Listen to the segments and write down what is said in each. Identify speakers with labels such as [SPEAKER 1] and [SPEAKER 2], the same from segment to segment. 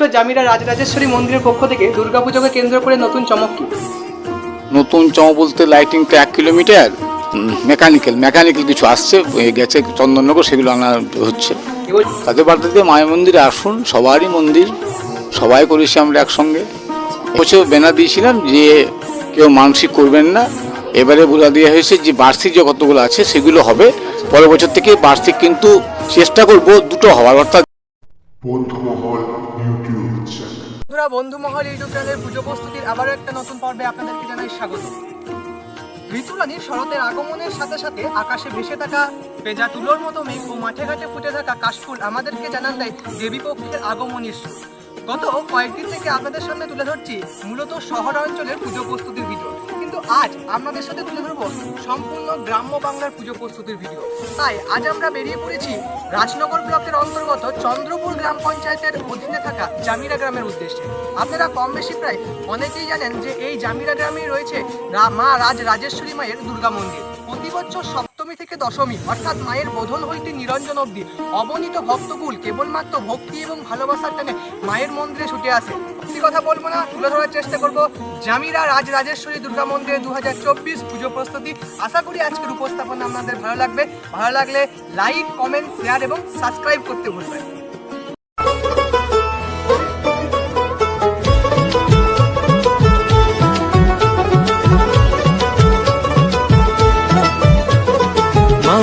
[SPEAKER 1] এবছর জামিরা রাজরাজেশ্বরী মন্দিরের পক্ষ থেকে দুর্গাপুজোকে কেন্দ্র করে নতুন চমক কি?
[SPEAKER 2] নতুন চম বলতে লাইটিংটা এক কিলোমিটার মেকানিক্যাল মেকানিক্যাল কিছু আসছে গেছে চন্দননগর সেগুলো আনা হচ্ছে। তাদের বাড়িতে মায়ের মন্দিরে আসুন সবারই মন্দির সবাই করেছি আমরা একসঙ্গে। বছর বেনা দিয়েছিলাম যে কেউ মানসিক করবেন না। এবারে বলে দেওয়া হয়েছে যে বার্ষিক যে কতগুলো আছে সেগুলো হবে। পরের বছর থেকে বার্ষিক কিন্তু চেষ্টা করব দুটো হওয়ার অর্থাৎ
[SPEAKER 3] বন্ধুমহল ইউটিউব চ্যানেল।
[SPEAKER 1] বন্ধুরা, বন্ধুমহল ইউটিউব চ্যানেলের পুজো প্রস্তুতির আবারও একটা নতুন পর্বে আপনাদেরকে জানাই স্বাগত। ঋতুরানীর শরতের আগমনের সাথে সাথে আকাশে ভেসে থাকা পেজা তুলোর মতো মেঘ ও মাঠে ঘাটে ফুটে থাকা কাশফুল আমাদেরকে জানান দেয় দেবী পক্ষের আগমনের সুর গত কয়েকদিন থেকে আপনাদের সামনে তুলে ধরছি মূলত শহর অঞ্চলের পুজো প্রস্তুতির ভিডিও। কিন্তু আজ আপনাদের সাথে তুলে ধরবো সম্পূর্ণ গ্রাম্য বাংলার পুজো প্রস্তুতির ভিডিও। তাই আজ আমরা বেরিয়ে পড়েছি রাজনগর ব্লকের অন্তর্গত চন্দ্রপুর গ্রাম পঞ্চায়েতের অধীনে থাকা জামিরা গ্রামের উদ্দেশ্যে। আপনারা কম বেশি প্রায় অনেকেই জানেন যে এই জামিরা গ্রামেই রয়েছে মা রাজ রাজেশ্বরী মায়ের দুর্গা মন্দির। প্রতি বছর সপ্তমী থেকে দশমী, অর্থাৎ মায়ের বোধন হইতে নিরঞ্জন অবধি। অবনীত ভক্তকুল কেবলমাত্র ভক্তি এবং ভালোবাসার টানে মায়ের মন্দিরে ছুটে আসে। সত্যি কথা বলব না, তুলে ধরার চেষ্টা করব। জামিরা রাজ রাজেশ্বরী দুর্গা মন্দিরে দু হাজার চব্বিশ পুজো প্রস্তুতি। আশা করি আজকের উপস্থাপনা আপনাদের ভালো লাগবে। ভালো লাগলে লাইক কমেন্ট শেয়ার এবং সাবস্ক্রাইব করতে ভুলবেন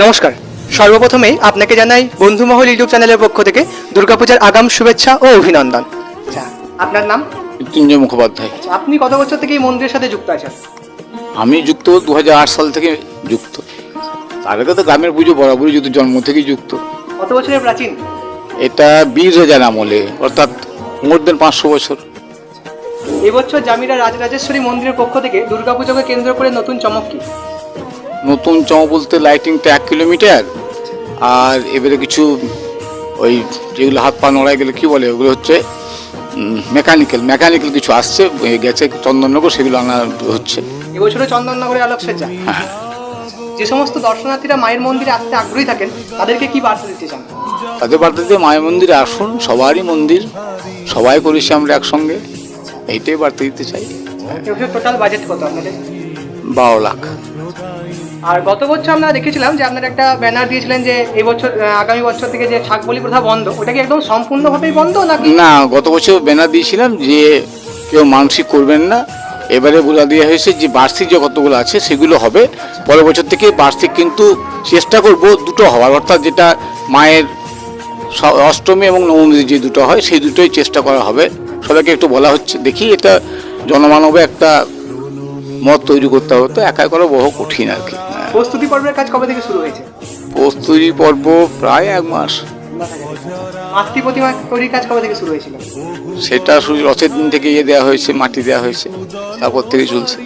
[SPEAKER 1] নমস্কার। সর্বপ্রথমেই আপনাকে জানাই বন্ধুমহল ইউটিউব চ্যানেলের পক্ষ থেকে দুর্গাপূজার আগাম শুভেচ্ছা ও অভিনন্দন। আচ্ছা আপনার নাম?
[SPEAKER 2] মৃত্যুঞ্জয় মুখোপাধ্যায়।
[SPEAKER 1] আচ্ছা, আপনি কত বছর থেকে এই মন্দিরের সাথে যুক্ত আছেন?
[SPEAKER 2] আমি যুক্ত দু হাজার আট সাল থেকে যুক্ত। তার আগে তো গ্রামের পুজো বরাবরই যুক্ত জন্ম থেকেই যুক্ত।
[SPEAKER 1] কত বছরের প্রাচীন?
[SPEAKER 2] এটা বীর রাজার আমলে অর্থাৎ মোর দেন পাঁচশো বছর।
[SPEAKER 1] এবছর জামিরা রাজরাজেশ্বরী মন্দিরের পক্ষ থেকে দুর্গাপুজোকে কেন্দ্র করে নতুন চমক কি?
[SPEAKER 2] নতুন চম বলতে লাইটিংটা এক কিলোমিটার আর এবারে কিছু ওই যেগুলো হাত পা নড়াই গেলে কী বলে ওগুলো হচ্ছে মেকানিক্যাল মেকানিক্যাল কিছু আসছে গেছে চন্দননগর সেগুলো আনা হচ্ছে।
[SPEAKER 1] এবছরও চন্দননগরে আলোকসজ্জা
[SPEAKER 2] হ্যাঁ
[SPEAKER 1] যে সমস্ত দর্শনার্থীরা মায়ের মন্দিরে আসতে আগ্রহী থাকেন তাদেরকে কি বার্তা দিতে চান?
[SPEAKER 2] তাদের বাড়িতে মায়ের মন্দিরে আসুন সবারই মন্দির সবাই করেছি আমরা একসঙ্গে এইটাই বার্তা দিতে চাই।
[SPEAKER 1] টোটাল বাজেট কত আপনাদের?
[SPEAKER 2] বারো লাখ।
[SPEAKER 1] আর গত বছর আমরা দেখেছিলাম যে আপনারা একটা ব্যানার দিয়েছিলেন যে এই বছর আগামী বছর থেকে যে শাক বলি প্রথা বন্ধ, ওটা কি একদম সম্পূর্ণভাবেই বন্ধ নাকি?
[SPEAKER 2] না, গত বছর ব্যানার দিয়েছিলাম যে কেউ মানসিক করবেন না। এবারে বলে দেওয়া হয়েছে যে বার্ষিক যে কতগুলো আছে সেগুলো হবে। পরের বছর থেকে বার্ষিক কিন্তু চেষ্টা করব দুটো হওয়ার, অর্থাৎ যেটা মায়ের অষ্টমী এবং নবমী যে দুটো হয়, সেই দুটোই চেষ্টা করা হবে। সবাইকে একটু বলা হচ্ছে, দেখি এটা জনমানবে একটা মত তৈরি করতে হবে তো একাই করা বহু কঠিন আর কি।
[SPEAKER 1] প্রস্তুতি পর্বের কাজ কবে থেকে শুরু হয়েছে?
[SPEAKER 2] প্রস্তুতি পর্ব প্রায় এক মাস।
[SPEAKER 1] মাতৃ প্রতিমা তৈরির কাজ কবে থেকে শুরু হয়েছিল?
[SPEAKER 2] সেটা শুধু রথের দিন থেকে ইয়ে দেওয়া হয়েছে মাটি দেওয়া হয়েছে তারপর থেকে চলছে।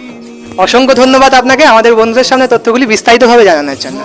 [SPEAKER 1] অসংখ্য ধন্যবাদ আপনাকে। আমাদের বন্ধুদের সামনে তথ্যগুলি বিস্তারিতভাবে জানানোর জন্য।